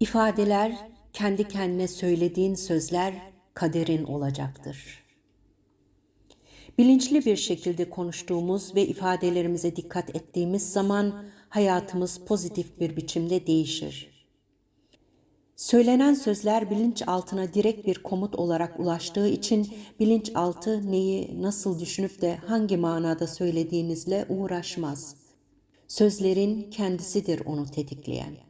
İfadeler, kendi kendine söylediğin sözler kaderin olacaktır. Bilinçli bir şekilde konuştuğumuz ve ifadelerimize dikkat ettiğimiz zaman hayatımız pozitif bir biçimde değişir. Söylenen sözler bilinçaltına direkt bir komut olarak ulaştığı için bilinçaltı neyi nasıl düşünüp de hangi manada söylediğinizle uğraşmaz. Sözlerin kendisidir onu tetikleyen.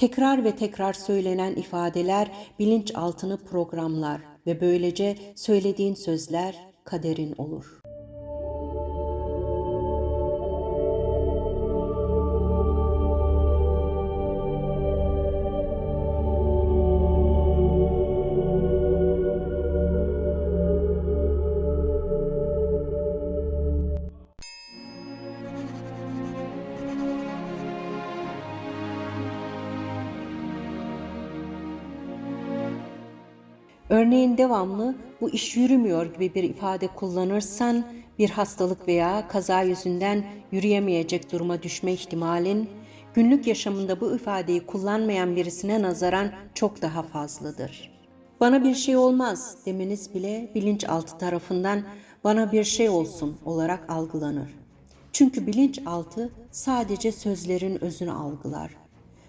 Tekrar ve tekrar söylenen ifadeler bilinçaltını programlar ve böylece söylediğin sözler kaderin olur. Örneğin devamlı bu iş yürümüyor gibi bir ifade kullanırsan bir hastalık veya kaza yüzünden yürüyemeyecek duruma düşme ihtimalin günlük yaşamında bu ifadeyi kullanmayan birisine nazaran çok daha fazladır. Bana bir şey olmaz demeniz bile bilinçaltı tarafından bana bir şey olsun olarak algılanır. Çünkü bilinçaltı sadece sözlerin özünü algılar.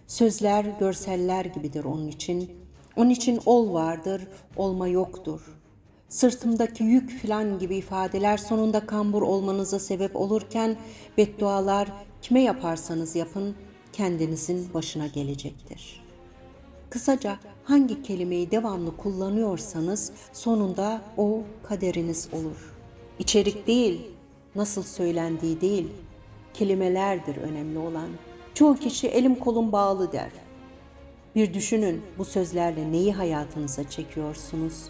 Sözler görseller gibidir onun için. Onun için ol vardır, olma yoktur. Sırtımdaki yük filan gibi ifadeler sonunda kambur olmanıza sebep olurken beddualar kime yaparsanız yapın kendinizin başına gelecektir. Kısaca hangi kelimeyi devamlı kullanıyorsanız sonunda o kaderiniz olur. İçerik değil, nasıl söylendiği değil, kelimelerdir önemli olan. Çoğu kişi elim kolum bağlı der. Bir düşünün bu sözlerle neyi hayatınıza çekiyorsunuz?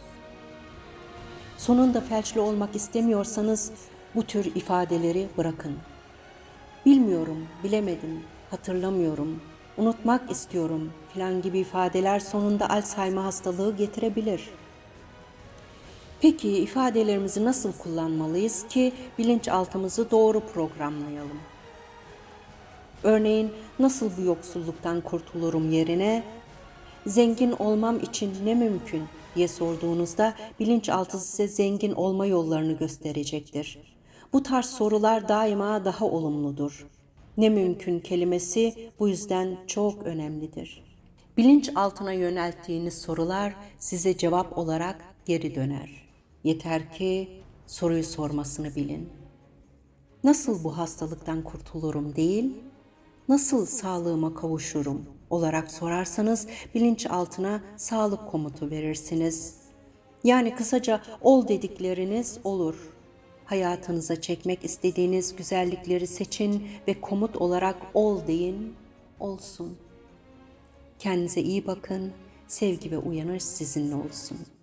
Sonunda felçli olmak istemiyorsanız bu tür ifadeleri bırakın. Bilmiyorum, bilemedim, hatırlamıyorum, unutmak istiyorum filan gibi ifadeler sonunda Alzheimer hastalığı getirebilir. Peki ifadelerimizi nasıl kullanmalıyız ki bilinçaltımızı doğru programlayalım? Örneğin nasıl bu yoksulluktan kurtulurum yerine zengin olmam için ne mümkün diye sorduğunuzda bilinçaltı size zengin olma yollarını gösterecektir. Bu tarz sorular daima daha olumludur. Ne mümkün kelimesi bu yüzden çok önemlidir. Bilinçaltına yönelttiğiniz sorular size cevap olarak geri döner. Yeter ki soruyu sormasını bilin. Nasıl bu hastalıktan kurtulurum değil, nasıl sağlığıma kavuşurum olarak sorarsanız bilinçaltına sağlık komutu verirsiniz. Yani kısaca ol dedikleriniz olur. Hayatınıza çekmek istediğiniz güzellikleri seçin ve komut olarak ol deyin, olsun. Kendinize iyi bakın, sevgi ve uyanış sizinle olsun.''